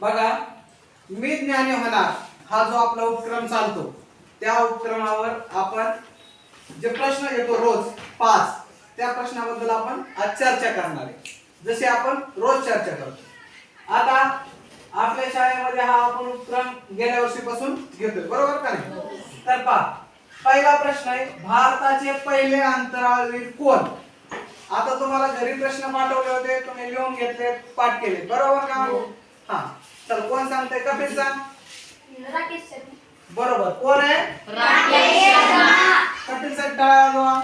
बघा मी ज्ञानी होणार हा जो आपला उपक्रम चालतो त्या उपक्रमावर आपण जे प्रश्न येतो रोज पाच त्या प्रश्नाबद्दल आपण आज चर्चा करणार आहे. जसे आपण रोज चर्चा करतो. आता आपल्या शाळेमध्ये हा आपण उपक्रम गेल्या वर्षीपासून घेतोय बरोबर का नाही? तर पहा पहिला प्रश्न आहे भारताचे पहिले अंतराळवीर कोण? आता तुम्हाला घरी प्रश्न पाठवले होते तुम्ही लिहून घेतले पाठ केले बरोबर का? हा. तर कोण सांगतंय कपिल सांग राकेश बरोबर. कोण आहे? कपिल साहेब टाळ्या वाजवा.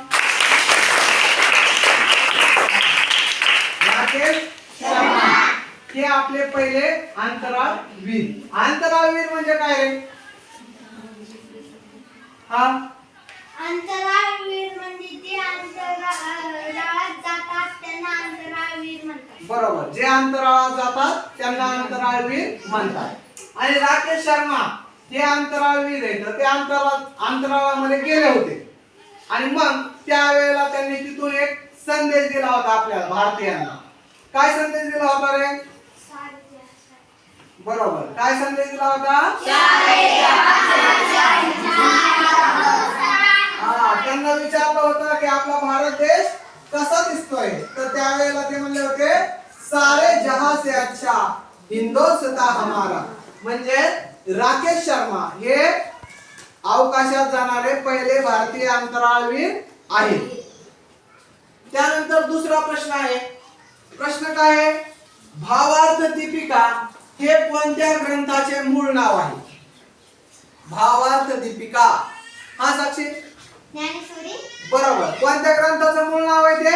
राकेश शर्मा. हे आपले पहिले अंतराळवीर अंतराळवीर म्हणजे काय रे? हा? अंतराळवीर म्हणजे ते अंतराळात जातात त्यांना अंतराळवीर म्हणतात बरोबर. जे अंतराळात जातात त्यांना अंतराळवीर म्हणतात. आणि राकेश शर्मा हे अंतराळवीर आहेत तर ते अंतराळात अंतराळामध्ये गेले होते. आणि मग त्यावेळेला त्यांनी तिथून एक संदेश दिला होता आपल्या भारतीयांना. काय संदेश दिला होता रे? बरोबर. काय संदेश दिला होता? हा त्यांना विचारलं होतं की आपला भारत देश कसा दिसतोय? तर त्यावेळेला ते म्हणले होते सारे जहां से अच्छा हिंदोस्ता हमारा. म्हणजे राकेश शर्मा हे अवकाशात जाणारे पहिले भारतीय अंतराळवीर आहेत. त्यानंतर दुसरा प्रश्न आहे. प्रश्न काय आहे? भावार्थ दीपिका हे कोणत्या ग्रंथाचे मूळ नाव आहे? भावार्थ दीपिका. हा साक्षी. बरोबर. कोणत्या ग्रंथाचं मूळ नाव आहे ते?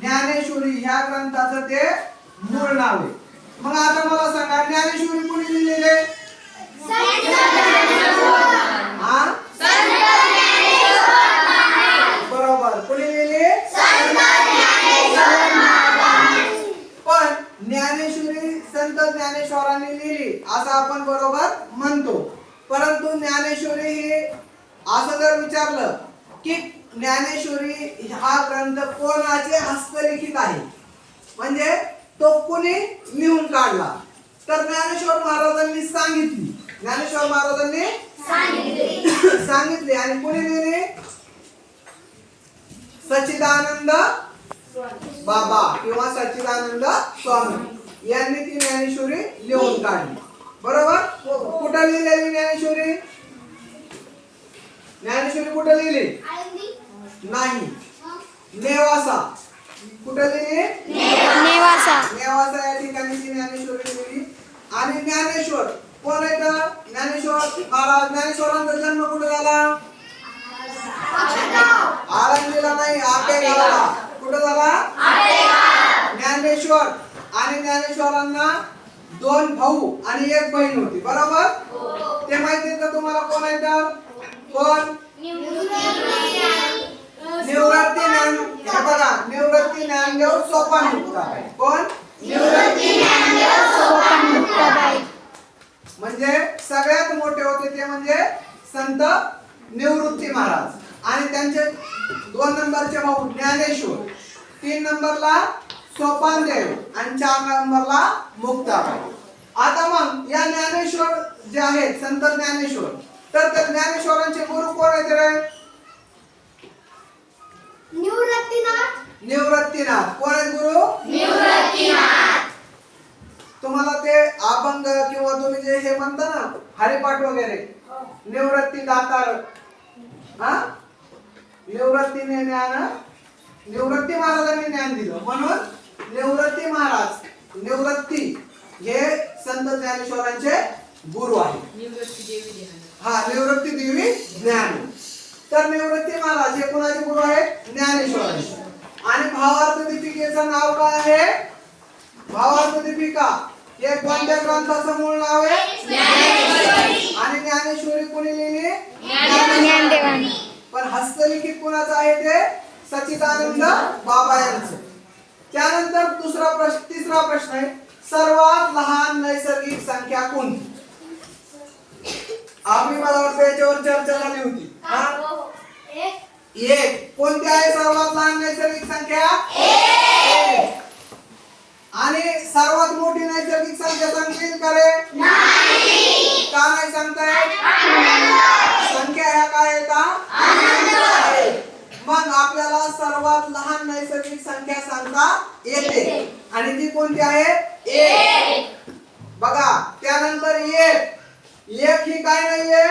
ज्ञानेश्वरी. ह्या ग्रंथाचं ते मूळ नाव आहे. मग आता मला सांगा ज्ञानेश्वरी कोणी लिहिलेले? बरोबर. कोणी लिहिली? पण ज्ञानेश्वरी संत ज्ञानेश्वरांनी लिहिली. असं आपण बरोबर म्हणतो. परंतु ज्ञानेश्वरी ही असं जर विचारलं की ज्ञानेश्वरी हा ग्रंथ कोणाचे हस्तलिखित आहे? म्हणजे तो कोणी लिहून काढला? तर ज्ञानेश्वर महाराजांनी सांगितली. ज्ञानेश्वर महाराजांनी सांगितले. आणि कोणी लिहिली? सच्चिदानंद बाबा किंवा सच्चिदानंद स्वामी. यांनी ती ज्ञानेश्वरी लिहून काढली. बरोबर? कुठं लिहिलेली ज्ञानेश्वरी? ज्ञानेश्वरी कुठं लिहिली? नाही. नेवासा. कुठं लिहिली? नेवासा. नेवासा. या ठिकाणी ती ज्ञानेश्वरी लिहिली. आणि ज्ञानेश्वर कोण आहे तर? ज्ञानेश्वर महाराज ज्ञानेश्वरांचा जन्म कुठे झाला? आळंदीला नाही आपेगावला कुठं झाला? ज्ञानेश्वर. आणि ज्ञानेश्वरांना दोन भाऊ आणि एक बहीण होती बरोबर? ते माहिती आहे का तुम्हाला कोण आहे तर? कोण? निवृत्ती ज्ञान हे बघा निवृत्ती ज्ञानदेव सोपान मुक्ताबाई कोण? मुक्ताबाई म्हणजे सगळ्यात मोठे होते ते म्हणजे संत निवृत्ती महाराज. आणि त्यांचे दोन नंबरचे भाऊ ज्ञानेश्वर. तीन नंबरला सोपानदेव आणि चार नंबरला मुक्ताबाई. आता मग या ज्ञानेश्वर जे आहेत संत ज्ञानेश्वर तर त्या ज्ञानेश्वरांचे गुरु कोण आहेत रे? निवृत्तीनाथ. निवृत्तीनाथ. कोण आहेत गुरु? तुम्हाला ते अभंग किंवा तुम्ही जे हे म्हणता ना हरिपाठ वगैरे निवृत्ती दातार हा? निवृत्तीने ज्ञान निवृत्ती महाराजांनी ज्ञान दिलं. म्हणून निवृत्ती महाराज निवृत्ती हे संत ज्ञानेश्वरांचे गुरु आहे हा निवृत्ती देवी ज्ञान. तर निवृत्ती महाराज हे कोणाचे गुरु आहेत? ज्ञानेश्वरांचे. आणि भावार्थ दीपिकेचं नाव काय आहे? भावार्थ दीपिका. हे कोणत्या ग्रंथाचं मूळ नाव आहे? आणि ज्ञानेश्वरी कोणी लिहिली? पण हस्तलिखित कोणाचं आहे ते? सच्चिदानंद बाबा यांचं. त्यानंतर दुसरा प्रश्न तिसरा प्रश्न आहे सर्वात लहान नैसर्गिक संख्या कोणती? आम्ही मला वाटतं याच्यावर चर्चा झाली होती. हा? एक. कोणती आहे सर्वात लहान नैसर्गिक संख्या. आणि सर्वात मोठी नैसर्गिक संख्या सांगता येईल का रे का नाही सांगता येत संख्या ह्या काय येतात मग आपल्याला सर्वात लहान नैसर्गिक संख्या सांगता येते. आणि ती कोणती आहे? एक. बघा त्यानंतर एक. एक ही काय नाहीये?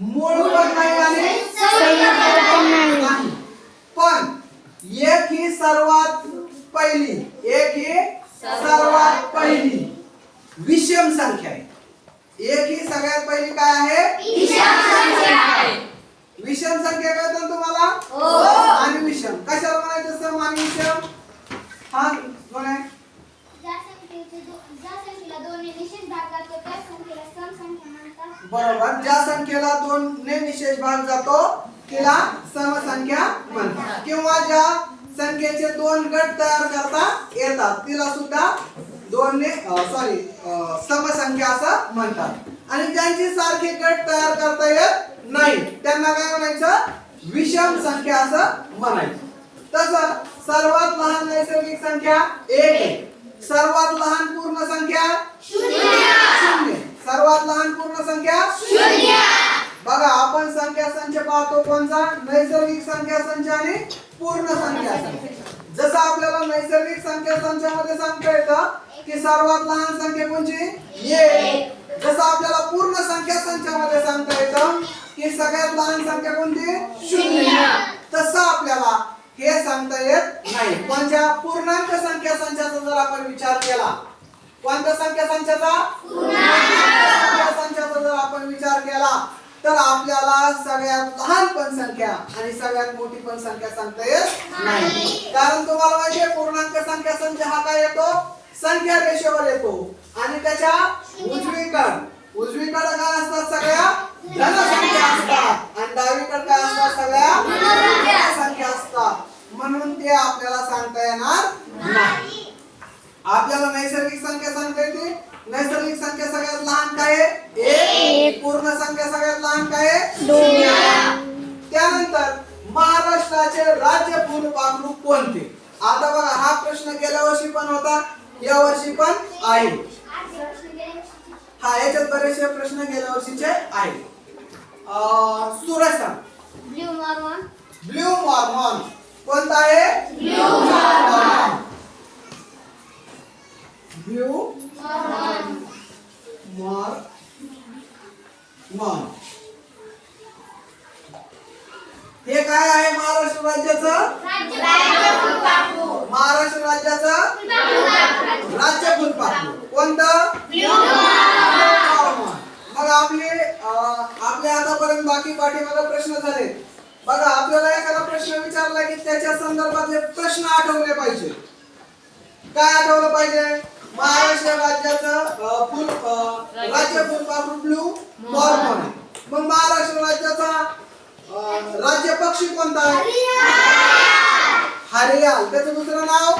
मूळ पण नाही आणि. नाही. पण एक ही सर्वात पहिली. एक ही सर्वात पहिली. विषम संख्या आहे. एक ही सगळ्यात पहिली काय आहे. विषम संख्या कळतं तुम्हाला? आणि विषम. कशाला म्हणायचं सम आणि विषम? हा कोण आहे? बरोबर. ज्या संख्येला दोन ने विशेष भाग जातो तिला समसंख्या म्हणतात. किंवा ज्या संख्येचे दोन गट तयार करता येतात. तिला सुद्धा दोन ने सॉरी समसंख्या असं म्हणतात. आणि ज्यांची सारखे गट तयार करता येत नाही. त्यांना काय म्हणायचं? विषम संख्या असं म्हणायचं. तसं सर्वात लहान नैसर्गिक संख्या एक आहे. सर्वात लहान पूर्ण संख्या शून्य. सर्वात लहान पूर्ण संख्या बघा आपण संख्या संच पाहतो कोणता नैसर्गिक संख्या संच आणि पूर्ण संख्या संच. जसं आपल्याला नैसर्गिक संख्या संचामध्ये सांगता येतं की सर्वात लहान संख्या कोणची? एक. जसं आपल्याला पूर्ण संख्या संचामध्ये सांगता येतं की सगळ्यात लहान संख्या कोणती? शून्य. तसं आपल्याला हे सांगता येत नाही. कोणत्या पूर्णांक संख्या संचाचा जर आपण विचार केला कोणत्या संख्या संचाचा जर आपण विचार केला तर आपल्याला सगळ्यात लहान पण संख्या आणि सगळ्यात मोठी पण संख्या सांगता येत नाही. कारण तुम्हाला माहितीये पूर्णांक संख्या संच हा काय येतो? संख्या रेषेवर येतो. आणि त्याच्या उजवीकड उजवीकडे काय असतात सगळ्या? धन संख्या असतात. आणि डावीकडे काय असतात सगळ्या? संख्या असतात. म्हणून ते आपल्याला सांगता येणार नाही. आपल्याला नैसर्गिक संख्या सांगता येते नैसर्गिक संख्या सगळ्यात लहान काय आहे एक पूर्ण संख्या सगळ्यात लहान काय त्यानंतर महाराष्ट्राचे राज्य फुलपाखरू कोणते? आता बघा हा प्रश्न गेल्या वर्षी पण होता या वर्षी पण आहे. हा याच्यात बरेचसे प्रश्न गेल्या वर्षीचे आहेत. Suraj blue Mormon blue Mormon कोणता आहे? ब्ल्यू मॉर्मॉन ब्ल्यू मॉर्मॉन हे काय आहे महाराष्ट्र राज्याचं? महाराष्ट्र राज्याचं? राज्य फुलपाखरू. कोणतं? मग आपले आपले आतापर्यंत बाकी पाठीमागे प्रश्न झाले. बघा आपल्याला एखादा प्रश्न विचारला की त्याच्या संदर्भातले प्रश्न आठवले पाहिजे. काय आठवलं पाहिजे? महाराष्ट्र राज्याचं फुल राज्य फुलपाखरू ब्लू मॉर्मॉन. मग महाराष्ट्र राज्याचा राज्य पक्षी कोणता आहे? हरियाल. त्याचं दुसरं नाव?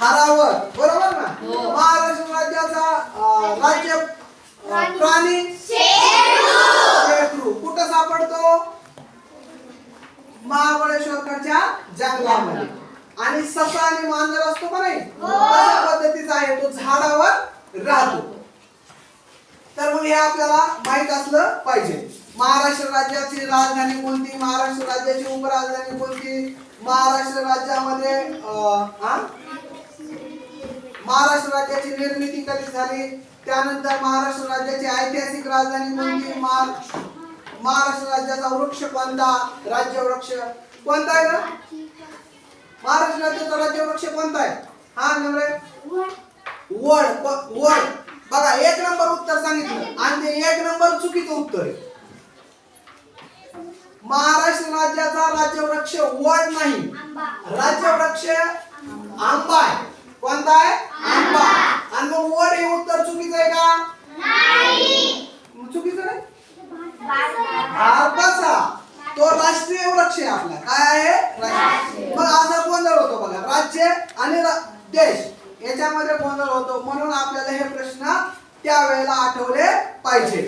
हरावर बरोबर ना? महाराष्ट्र राज्याचा राज्य प्राणी? शेळीपाळू. कुठं सापडतो? महाबळेश्वरकडच्या जंगलामध्ये. आणि ससा आणि मांजर असतो का नाही? तशा पद्धतीचा आहे तो झाडावर राहतो. तर मग हे आपल्याला माहीत असलं पाहिजे. महाराष्ट्र राज्याची राजधानी कोणती? महाराष्ट्र राज्याची उपराजधानी कोणती? महाराष्ट्र राज्यामध्ये हा? महाराष्ट्र राज्याची निर्मिती कधी झाली? त्यानंतर महाराष्ट्र राज्याची ऐतिहासिक राजधानी कोणती? महा- महाराष्ट्र राज्याचा वृक्ष कोणता? राज्य वृक्ष कोणता आहे ना? महाराष्ट्र राज्याचा राज्य वृक्ष कोणता आहे? हा नंबर वड. वड बघा एक नंबर उत्तर सांगितलं. आणि ते एक नंबर चुकीचं उत्तर आहे. महाराष्ट्र राज्याचा राज्य वृक्ष वड नाही. राज्य वृक्ष आंबा आहे. कोणता आहे? आंबा. आणि मग वड हे उत्तर चुकीचं आहे का? चुकीचं नाही? भारताचा. तो राष्ट्रीय वृक्ष आहे आपला. काय आहे? राष्ट्रीय. मग असा गोंधळ होतो बघा. राज्य आणि देश याच्यामध्ये गोंधळ होतो म्हणून आपल्याला हे प्रश्न त्यावेळेला आठवले पाहिजे.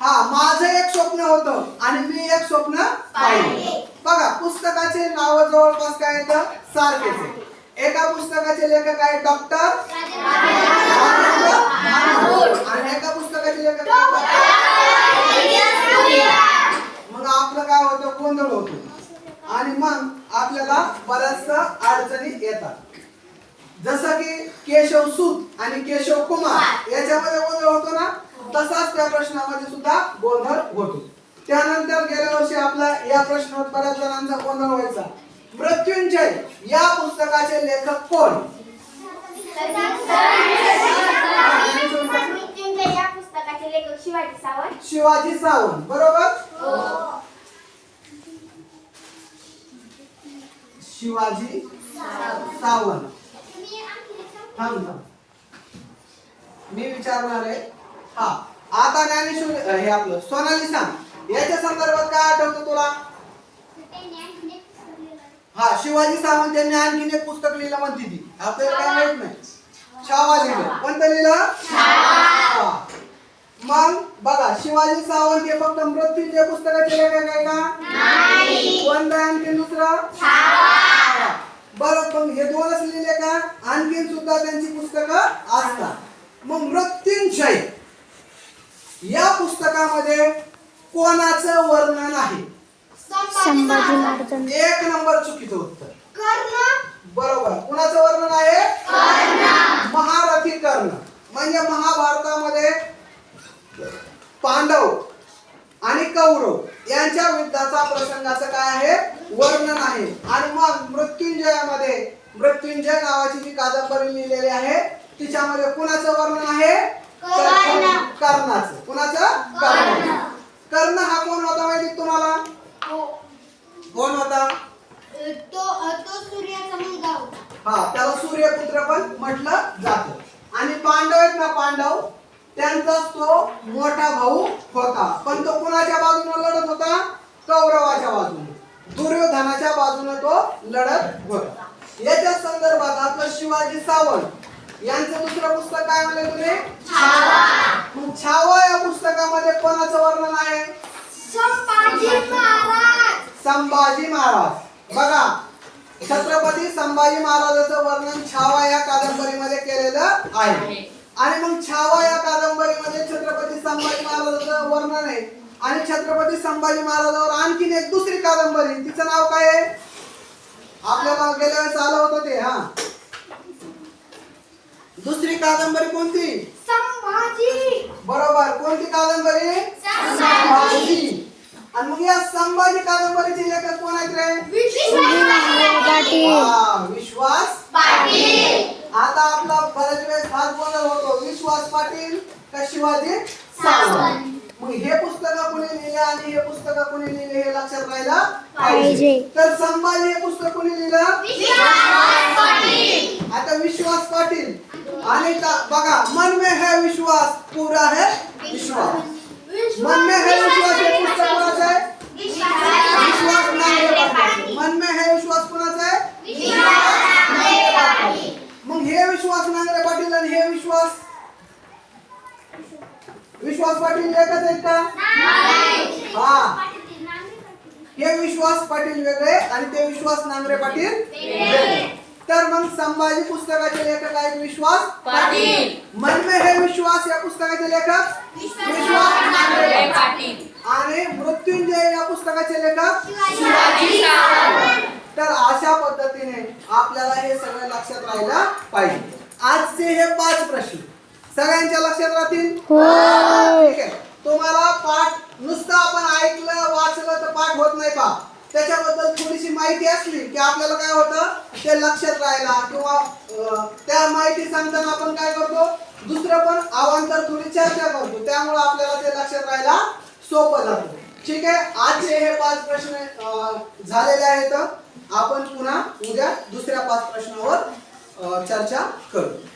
हा माझं एक स्वप्न होतं आणि मी एक स्वप्न पाहिलं. बघा पुस्तकाचे नाव जवळपास काय येतं सारखेच आहे एका पुस्तकाचे लेखक आहेत डॉक्टर आणि एका पुस्तकाचे लेखक मग आपलं काय होतं? गोंधळ होतो. आपल्याला बऱ्याचशा अडचणी येतात. जसं की केशव सूत आणि केशव कुमार याच्यामध्ये गोंधळ होतो ना तसाच त्या प्रश्नामध्ये सुद्धा गोंधळ होतो. त्यानंतर गेल्या वर्षी आपला या प्रश्नावर बऱ्याच जणांचा गोंधळ व्हायचा. मृत्युंजय या पुस्तकाचे लेखक कोण? मृत्युंजय या पुस्तकाचे लेखक शिवाजी सावंत. शिवाजी सावंत बरोबर? शिवाजी सावंत. थांब थांब मी विचारणार आहे हा आता ज्ञानेश्वर हे आपलं सोनाली सांग. याच्या संदर्भात काय आठवतं तुला? हा शिवाजी सावंत यांनी आणखीन एक पुस्तक लिहिलं म्हणते ती. आपल्याला काय माहीत नाही. छावा लिहिलं. कोणतं लिहिलं? मग बघा शिवाजी सावंत हे फक्त मृत्यूंजय पुस्तकाचे लेखक आहे का? कोणतं आणखीन दुसरं. बरं पण हे दोनच लिहिले का? आणखीन सुद्धा त्यांची पुस्तकं असतात. मग मृत्युंजय या पुस्तकामध्ये कोणाचं वर्णन आहे? एक नंबर चुकीचं उत्तर. कर्ण. बरोबर. कुणाचं वर्णन आहे? महारथी कर्ण. म्हणजे महाभारतामध्ये पांडव आणि कौरव यांच्या युद्धाचा प्रसंगाचं काय आहे? वर्णन आहे. आणि मग मृत्युंजयामध्ये मृत्युंजय नावाची जी कादंबरी लिहिलेली आहे तिच्यामध्ये कुणाचं वर्णन आहे कर्ण. कर्णाचं कुणाचं कर्ण कर्ण हा कोण होता माहिती का तुम्हाला कोण होता तो तो सूर्याचा मुलगा होता हा त्याला सूर्यपुत्र पण म्हटलं जात आणि पांडव आहेत ना पांडव त्यांचाच तो मोठा भाऊ होता पण तो कुणाच्या बाजूने लढत होता कौरवाच्या बाजूने दुर्योधनाच्या बाजूने तो लढत होता याच्या संदर्भात आपलं शिवाजी सावंत. यांचं दुसरं पुस्तक काय म्हणले तुम्ही? मग छावा या पुस्तकामध्ये कोणाचं वर्णन आहे? संभाजी महाराज. संभाजी महाराज. बघा छत्रपती संभाजी महाराजाचं वर्णन छावा या कादंबरीमध्ये केलेलं आहे. आणि मग छावा या कादंबरीमध्ये छत्रपती संभाजी महाराजाचं वर्णन आहे. आणि छत्रपती संभाजी महाराजावर आणखीन एक दुसरी कादंबरी. तिचं नाव काय आहे? आपल्याला गेल्या वेळेस आलं होतं ते हा. दुसरी कादंबरी कोणती? संभाजी. बरोबर. कोणती कादंबरी? संभाजी. आणि मग या संभाजी कादंबरीचे लेखक कोण आहेत रे? पाटील. हा, विश्वास आता आपला बऱ्याच वेळेस फार गोंधळ होतो. विश्वास पाटील का शिवाजी सावंत? मग हे पुस्तक कोणी लिहिले आणि हे पुस्तक कोणी लिहिले हे लक्षात राहायला पाहिजे. तर संभाजी हे पुस्तक कोणी लिहिलं? आता विश्वास पाटील. आणि का- बघा मन में है विश्वास पूरा है विश्वास. मन में है विश्वास हे पुस्तक कोणाचं आहे विश्वास नांगरे. मन में है विश्वास कोणाचा आहे मग हे विश्वास नांगरे पाटील आणि हे विश्वास? विश्वास पाटील एकच आहेत का? हा. हे विश्वास पाटील वेगळे आणि ते विश्वास नांगरे पाटील वेगळे. तर मग संभाजी पुस्तकाचे लेखक आहेत विश्वास पाटील. मन में है विश्वास या पुस्तकाचे लेखक विश्वास पाटील. आणि मृत्युंजय या पुस्तकाचे लेखक शिवाजी सावंत. तर अशा पद्धतीने आपल्याला हे सगळं लक्षात राहायला पाहिजे. आजचे हे पाच प्रश्न. सगळ्यांच्या लक्षात राहतील? हो. ठीक आहे. तुम्हाला पाठ नुसतं आपण ऐकलं वाचलं तर पाठ होत नाही पा त्याच्याबद्दल थोडीशी माहिती असली की आपल्याला काय होतं ते लक्षात राहायला किंवा त्या माहिती सांगताना आपण काय करतो दुसरं पण अवांतर थोडी चर्चा करतो. त्यामुळे आपल्याला ते लक्षात राहायला सोपं जातं. ठीक आहे? आजचे हे पाच प्रश्न झालेले आहेत. आपण पुन्हा उद्या दुसऱ्या पाच प्रश्नावर चर्चा करू.